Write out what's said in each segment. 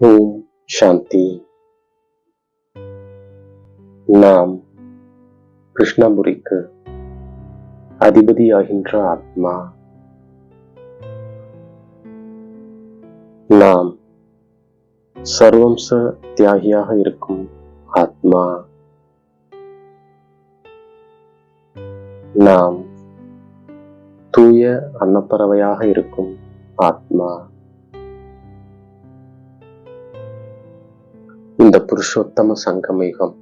ஓம் சாந்தி நாம் கிருஷ்ணபுரிக்கு அதிபதியாகின்ற ஆத்மா நாம் சர்வம்ச தியாகியாக இருக்கும் ஆத்மா நாம் தூய அன்னப்பறவையாக இருக்கும் ஆத்மா இந்த புருஷோத்தம சங்கம யுகம்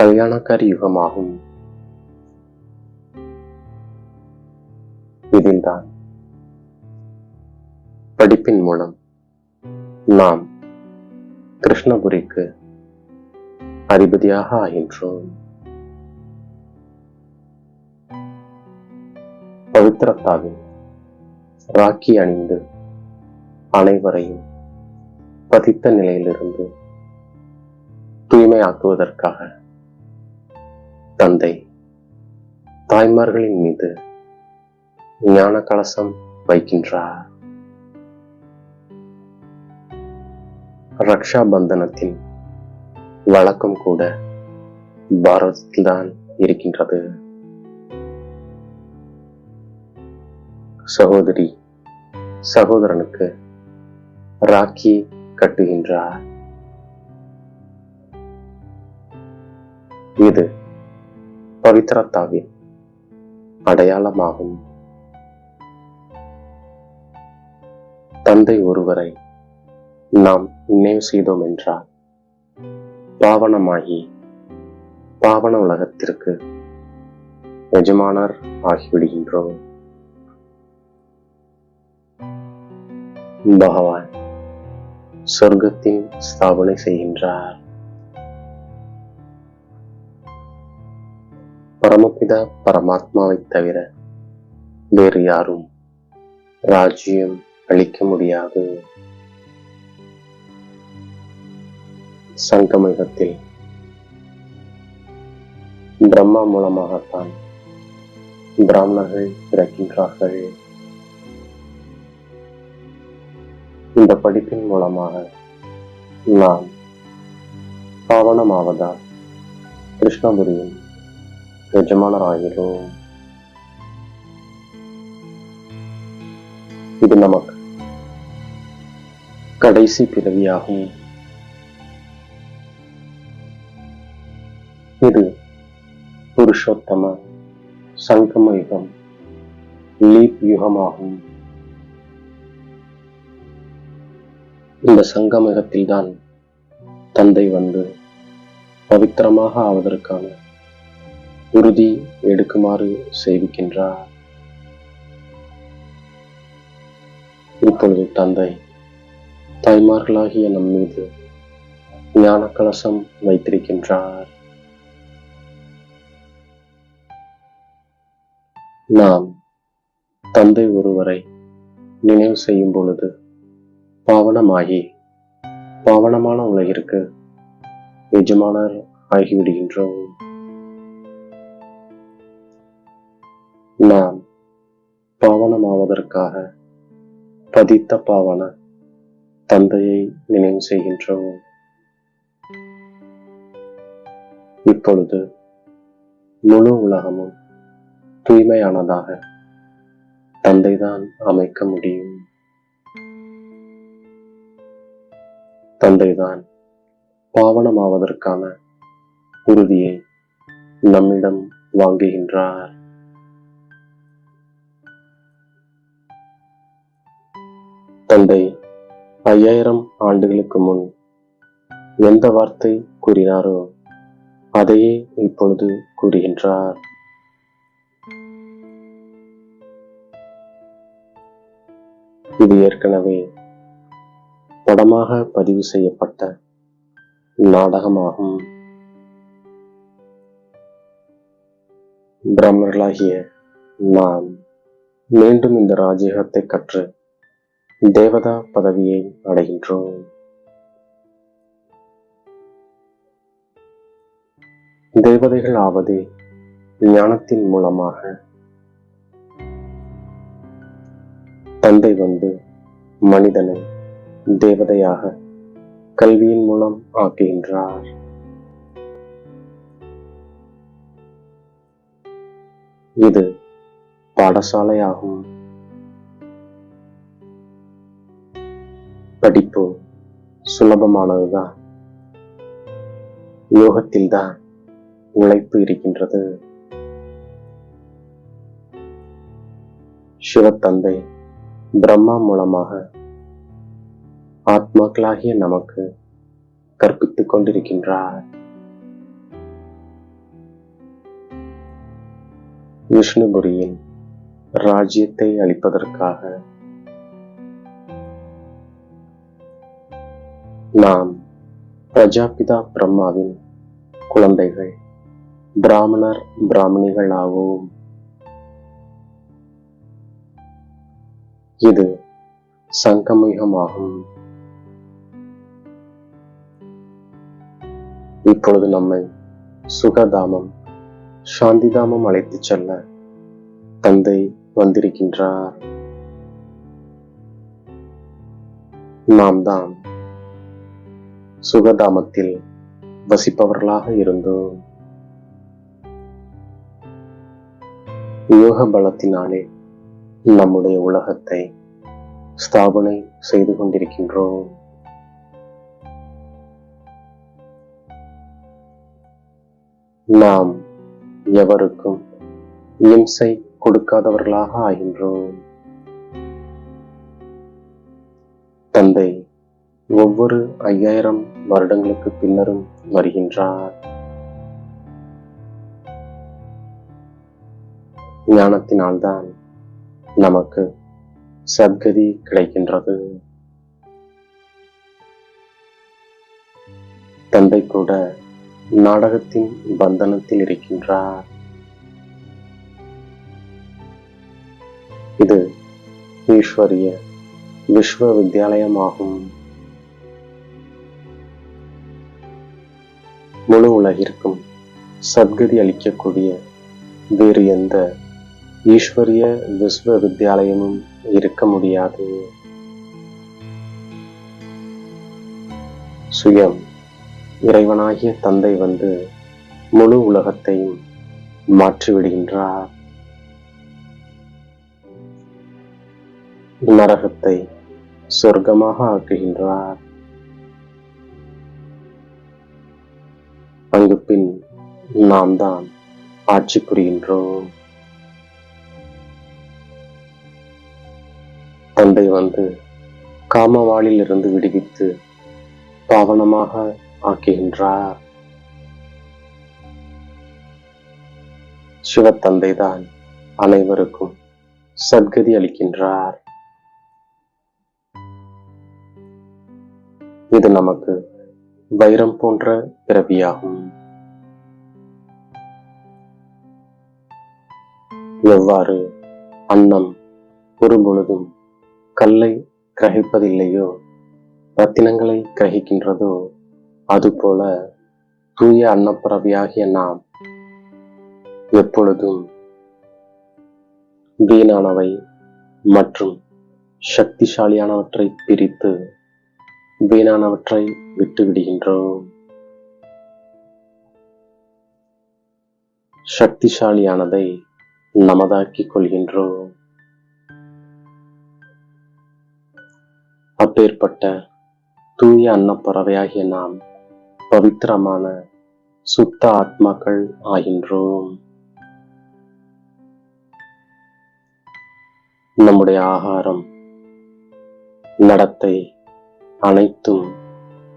கல்யாணக்காரி யுகமாகும். இதில்தான் படிப்பின் மூலம் நாம் கிருஷ்ணபுரிக்கு அதிபதியாக ஆகின்றோம். பவித்ரத்தாவில் ராக்கி அணிந்து அனைவரையும் பதித்த நிலையிலிருந்து தூய்மையாக்குவதற்காக தந்தை தாய்மார்களின் மீது ஞான கலசம் வைக்கின்றார். ரக்ஷா பந்தனத்தின் வழக்கம் கூட பாரதத்தில்தான் இருக்கின்றது. சகோதரி சகோதரனுக்கு ராக்கி கட்டுகின்றார். இது பவித்ரத்தாவின் அடையாளமாகும். தந்தை ஒருவரை நாம் நினைவு செய்தோம் என்றால் பாவனமாகி பாவன உலகத்திற்கு எஜமானர் ஆகிவிடுகின்றோம். பகவான் சொர்க்கத்தின் ஸ்தாபனை செய்கின்றார். பரமபிதா பரமாத்மாவை தவிர வேறு யாரும் ராஜ்யம் அளிக்க முடியாது. சங்கமயுகத்தில் பிரம்மா மூலமாகத்தான் பிராமணர்கள் பிறக்கின்றார்கள். இந்த படிப்பின் மூலமாக நாம் பாவனமாவதால் கிருஷ்ணபுரியின் எஜமானராகிறோம் இது நமக்கு கடைசி பிறவியாகும். இது புருஷோத்தம சங்கம யுகம் லீப் யுகமாகும். இந்த சங்கமகத்தில்தான் தந்தை வந்து பவித்திரமாக ஆவதற்கான உறுதி எடுக்குமாறு செய்விக்கின்றார் இப்பொழுது தந்தை தாய்மார்களாகிய நம் மீது ஞான கலசம் வைத்திருக்கின்றார். நாம் தந்தை ஒருவரை நினைவு செய்யும் பொழுது பாவனமாகி பாவனமான உலகிற்கு எஜமானர் ஆகிவிடுகின்றோம். நாம் பாவனமாவதற்காக பதித்த பாவன தந்தையை நினைவு செய்கின்றோம். இப்பொழுது முழு உலகமும் தூய்மையானதாக தந்தைதான் அமைக்க முடியும். தந்தைதான். பாவனமாவதற்கான உறுதியை நம்மிடம் வாங்குகின்றார். தந்தை ஐயாயிரம் ஆண்டுகளுக்கு முன் எந்த வார்த்தை கூறினாரோ அதையே இப்பொழுது கூறுகின்றார். இது ஏற்கனவே படமாக பதிவு செய்யப்பட்ட நாடகமாகும். பிரம்மர்களாகிய நாம் மீண்டும் இந்த ராஜ்யத்தை கற்று தேவதா பதவியை அடைகின்றோம். தேவதைகள் ஆவது ஞானத்தின் மூலமாக. தந்தை வந்து மனிதனை தேவதையாக கல்வியின் மூலம் ஆக்குகின்றார். இது பாடசாலையாகும். படிப்பு சுலபமானதுதான். யோகத்தில்தான் உழைப்பு இருக்கின்றது. சிவத்தந்தை பிரம்மா மூலமாக ஆத்மாக்களாகிய நமக்கு கற்பித்துக் கொண்டிருக்கின்றார். விஷ்ணுபுரியின் ராஜ்யத்தை அளிப்பதற்காக நாம் பிரஜாபிதா பிரம்மாவின் குழந்தைகள் பிராமணர் பிராமணிகள் ஆகவும் இது சங்கமிகமாகும் இப்பொழுது நம்மை சுகதாமம் சாந்திதாமம் அழைத்துச் செல்ல தந்தை வந்திருக்கின்றார். நாம் தான் சுகதாமத்தில் வசிப்பவர்களாக இருந்தோம். யோக பலத்தினாலே நம்முடைய உலகத்தை ஸ்தாபனை செய்து கொண்டிருக்கின்றோம். நாம் எவருக்கும் இம்சை கொடுக்காதவர்களாக ஆகின்றோம். தந்தை ஒவ்வொரு ஐயாயிரம் வருடங்களுக்கு பின்னரும் வருகின்றார். ஞானத்தினால்தான் நமக்கு சத்கதி கிடைக்கின்றது. தந்தை கூட நாடகத்தின் பந்தனத்தில் இருக்கின்றார். இது ஈஸ்வரிய விஸ்வ வித்யாலயமாகும் முழு உலகிற்கும் சத்கதி அளிக்கக்கூடிய வேறு எந்த ஈஸ்வரிய விஸ்வ வித்யாலயமும் இருக்க முடியாது. சுயம் இறைவனாகிய தந்தை வந்து முழு உலகத்தையும் மாற்றிவிடுகின்றார். நரகத்தை சொர்க்கமாக ஆக்குகின்றார். அங்கு பின் நாம் தான் ஆட்சி புரிகின்றோம். தந்தை வந்து காமவாளில் இருந்து விடுவித்து பாவனமாக ஆக்குகின்றார். சிவத்தந்தைதான் அனைவருக்கும் சத்கதி அளிக்கின்றார். இது நமக்கு வைரம் போன்ற பிறவியாகும். எவ்வாறு அன்னம் ஒரு பொழுதும் கல்லை கிரகிப்பதில்லையோ ரத்தினங்களை கிரகிக்கின்றதோ அதுபோல தூய அன்னப்பறவையாகிய நாம் எப்பொழுதும் வீணானவை மற்றும் சக்திசாலியானவற்றை பிரித்து வீணானவற்றை விட்டு விடுகின்றோம் சக்திசாலியானதை நமதாக்கிக் கொள்கின்றோம். அப்பேற்பட்ட தூய அன்னப்பறவையாகிய நாம் பவித்திரமான சுத்த ஆத்மாக்கள் ஆகின்றோம். நம்முடைய ஆகாரம் நடத்தை அனைத்தும்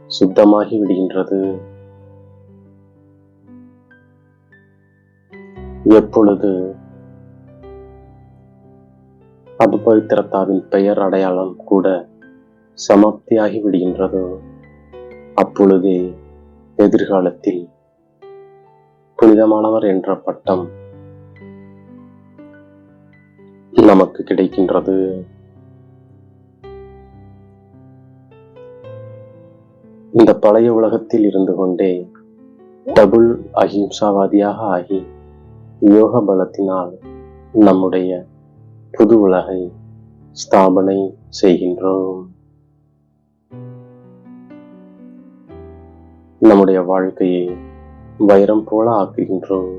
சுத்தமாகி விடுகின்றது. எப்பொழுது அது பவித்திரத்தாவின் பெயர் அடையாளம் கூட சமாப்தியாகி விடுகின்றதோ அப்பொழுதே எதிர்காலத்தில் புனிதமானவர் என்ற பட்டம் நமக்கு கிடைக்கின்றது. இந்த பழைய உலகத்தில் இருந்து கொண்டே டபுள் அஹிம்சாவாதியாக ஆகி யோக பலத்தினால் நம்முடைய புது உலகை ஸ்தாபனை செய்கின்றோம். நம்முடைய வாழ்க்கையை வைரம் போல ஆக்குகின்றோம்.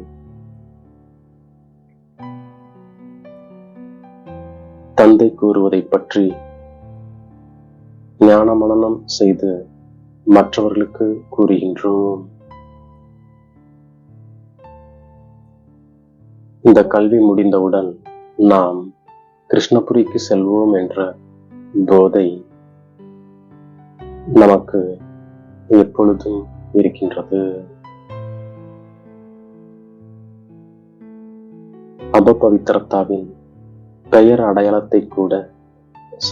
தந்தை கூறுவதை பற்றி ஞான மனனம் செய்து மற்றவர்களுக்கு கூறுகின்றோம். இந்த கல்வி முடிந்தவுடன் நாம் கிருஷ்ணபுரிக்கு செல்வோம் என்ற போதை நமக்கு எப்பொழுதும் இருக்கின்றது. அபபவித்திரத்தாவின் பெயர் அடையாளத்தை கூட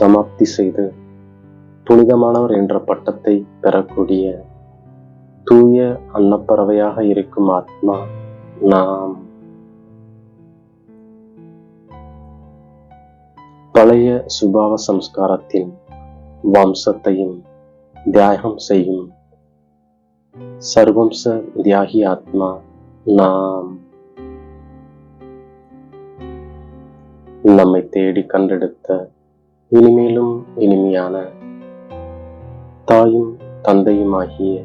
சமாப்தி செய்து புனிதமானவர் என்ற பட்டத்தை பெறக்கூடிய தூய அன்னப்பறவையாக இருக்கும் ஆத்மா நாம். பழைய சுபாவ சம்ஸ்காரத்தின் வம்சத்தையும் தியாகம் செய்யும் சர்வம்ச தியாகி ஆத்மா நாம். நம்மை தேடி கண்டெடுத்த இனிமேலும் இனிமையான தாயும் தந்தையுமாகிய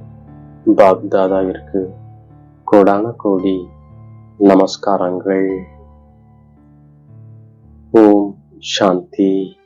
பாப்தாதாவிற்கு கோடான கோடி நமஸ்காரங்கள். ஓம் சாந்தி.